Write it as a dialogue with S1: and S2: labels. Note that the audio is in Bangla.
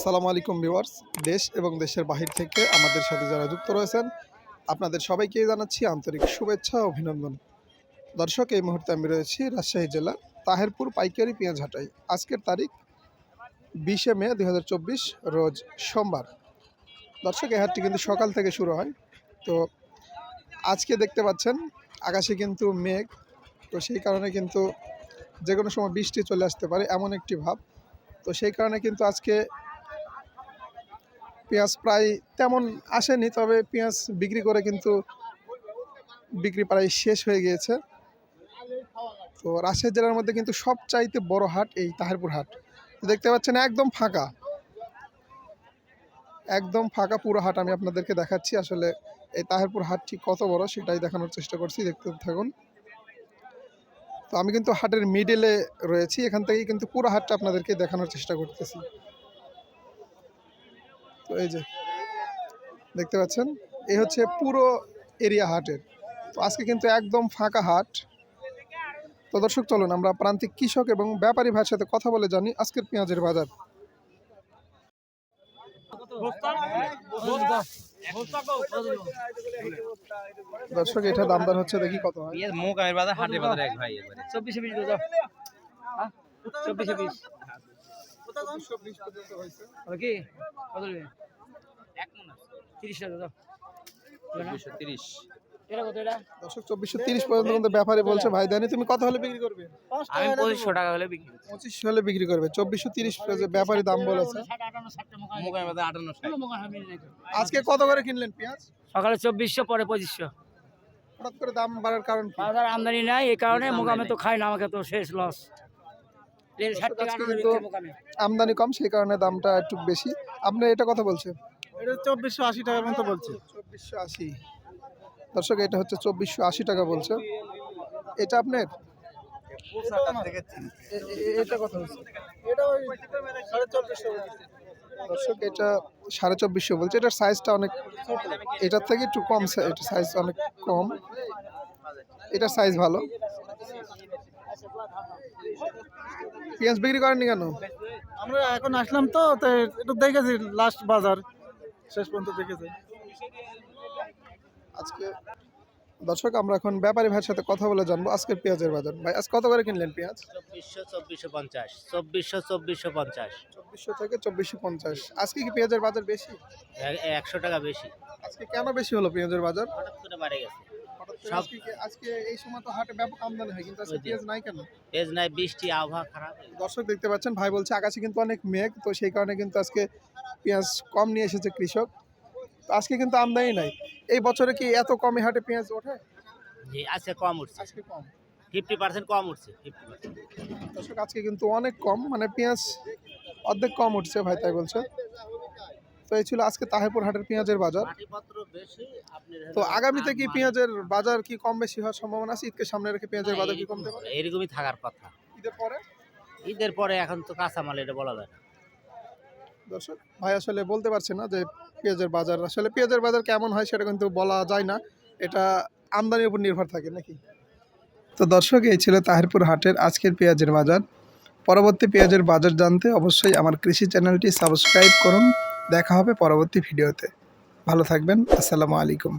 S1: আসসালামু আলাইকুম ভিউয়ার্স। দেশ এবং দেশের বাহির থেকে আমাদের সাথে যারা যুক্ত রয়েছেন, আপনাদের সবাইকে জানাচ্ছি আন্তরিক শুভেচ্ছা অভিনন্দন। দর্শক, এই মুহূর্তে আমি রয়েছি রাজশাহী জেলা তাহেরপুর পাইকারি পেঁয়াজ হাটাই। আজকের তারিখ বিশে মে দু হাজার চব্বিশ, রোজ সোমবার। দর্শক, এই হাটটি কিন্তু সকাল থেকে শুরু হয়। তো আজকে দেখতে পাচ্ছেন, আকাশে কিন্তু মেঘ। তো সেই কারণে কিন্তু যে কোনো সময় বৃষ্টি চলে আসতে পারে, এমন একটি ভাব। তো সেই কারণে কিন্তু আজকে পেঁয়াজ প্রায় তেমন আসেনি, তবে পেঁয়াজ বিক্রি করে কিন্তু বিক্রি প্রায় শেষ হয়ে গিয়েছে। তো রাজশাহী জেলার মধ্যে কিন্তু সবচাইতে বড় হাট এই তাহেরপুর হাট। দেখতে পাচ্ছেন একদম ফাঁকা। একদম ফাঁকা পুরো হাট আমি আপনাদেরকে দেখাচ্ছি। আসলে এই তাহেরপুর হাটটি কত বড় সেটাই দেখানোর চেষ্টা করছি, দেখতে থাকুন। তো আমি কিন্তু হাটের মিডলে রয়েছি, এখান থেকেই কিন্তু পুরো হাটটা আপনাদেরকে দেখানোর চেষ্টা করতেছি। এই যে দেখতে পাচ্ছেন? এই হচ্ছে পুরো এরিয়া হাটের। তো আজকে কিন্তু একদম ফাঁকা হাট। তো দর্শক চলুন আমরা প্রান্তিক কৃষক এবং ব্যাপারী ভাইয়ের সাথে কথা বলে জানি আজকের পেঁয়াজের বাজার। দর্শক এটা দামদার হচ্ছে দেখি কত হয়।
S2: মুখ আমের বাজার হাটের বাজার এক ভাই
S3: চব্বিশে বিশ দাও চব্বিশে বিশ। কি? কত তিরিশ টাকা
S2: তিরিশ।
S3: এটা কত এটা?
S1: দর্শক চব্বিশশো তিরিশ পর্যন্ত কিন্তু ব্যাপারী বলছে ভাই। দানি তুমি কত হলে বিক্রি করবে?
S2: আমি পঁচিশশো টাকা হলে বিক্রি
S1: পঁচিশশো হলে বিক্রি করবে। চব্বিশশো তিরিশ ব্যাপারী দাম বলেছে। আজকে কত করে কিনলেন পেঁয়াজ?
S3: সকালে চব্বিশশো পরে পঁচিশশো।
S1: হঠাৎ করে দাম বাড়ার কারণ কি?
S3: আমদানি নাই এই কারণে মোকামে তো খাই না আমাকে তো শেষ লস।
S1: আমদানি কম সেই কারণে দামটা একটু বেশি। আপনি এটা কথা বলছেন?
S4: এটা চব্বিশশো আশি টাকার মতো বলছে।
S1: চব্বিশশো আশি। দর্শক এটা হচ্ছে চব্বিশশো আশি টাকা বলছে। এটা আপনার? এ- এ- এটা কথা হচ্ছে
S4: এটা ওই সাড়ে চব্বিশশো
S1: দর্শক এটা সাড়ে চব্বিশশো বলছে এটার সাইজটা অনেক এটার থেকে একটু কম এটা সাইজ অনেক কম এটার সাইজ ভালো পেঁয়াজ বিক্রি করেননি কেন?
S4: আমরা এখন আসলাম তো তাই একটু দেখেছি লাস্ট বাজার শেষ পর্যন্ত দেখেছি।
S1: আজকে দর্শক আমরা এখন ব্যাপারী ভাইয়ের সাথে কথা বলে জানব আজকের পেঁয়াজের বাজার। ভাই আজ কত করে কিনলেন পেঁয়াজ?
S5: চব্বিশশো চব্বিশশো পঞ্চাশ চব্বিশশো চব্বিশশো পঞ্চাশ।
S1: চব্বিশশো থেকে চব্বিশশো পঞ্চাশ। আজকে কি পেঁয়াজের বাজার বেশি?
S5: একশো টাকা বেশি।
S1: আজকে কেন বেশি হলো পেঁয়াজের বাজার?
S5: হঠাৎ করে বাড়ে গেছে।
S1: আজকে আজকে এই সময় তো হাটে ব্যাপক আমদানি হয় কিন্তু আজকে পেঁয়াজ নাই কেন?
S5: নাই বৃষ্টি আবহাওয়া খারাপ।
S1: দর্শক দেখতে পাচ্ছেন ভাই বলছে আকাশে কিন্তু অনেক মেঘ তো সেই কারণে কিন্তু আজকে পেঁয়াজ কম নিয়ে এসেছে কৃষক। তো আজকে কিন্তু আমদানি নাই। এই বছরে কি এত কমে হাটে পেঁয়াজ ওঠে?
S5: জি আজকে কম উঠছে।
S1: আজকে কম।
S5: ফিফটি পার্সেন্ট কম উঠছে
S1: দর্শক আজকে কিন্তু অনেক কম মানে পেঁয়াজ অর্ধেক কম উঠছে ভাই তাই বলছে। তো এই ছিল আজকে তাহেরপুর হাটের পেঁয়াজের বাজার। তো আগামীতে কি পেঁয়াজের বাজার কি কম বেশি হওয়ার সম্ভাবনা আছে? ঈদকে সামনে রেখে পেঁয়াজের বাজার কি কমতে পারে?
S5: এরকমই থাকার কথা।
S1: ঈদের পরে?
S5: ঈদের পরে এখন তো কাঁচামাল এটা বলা যায় না।
S1: দর্শক ভাই আসলে বলতে পারছে না যে পেঁয়াজের বাজার আসলে পেঁয়াজের বাজার কেমন হয় সেটা কিন্তু বলা যায় না। এটা আমদানির উপর নির্ভর থাকে নাকি? তো দর্শক এই ছিল তাহিরপুর হাটের আজকের পেঁয়াজের বাজার। পরবর্তী পেঁয়াজের বাজার জানতে অবশ্যই আমার কৃষি চ্যানেলটি সাবস্ক্রাইব করুন। দেখা হবে পরবর্তী ভিডিওতে। ভালো থাকবেন আসসালামু আলাইকুম।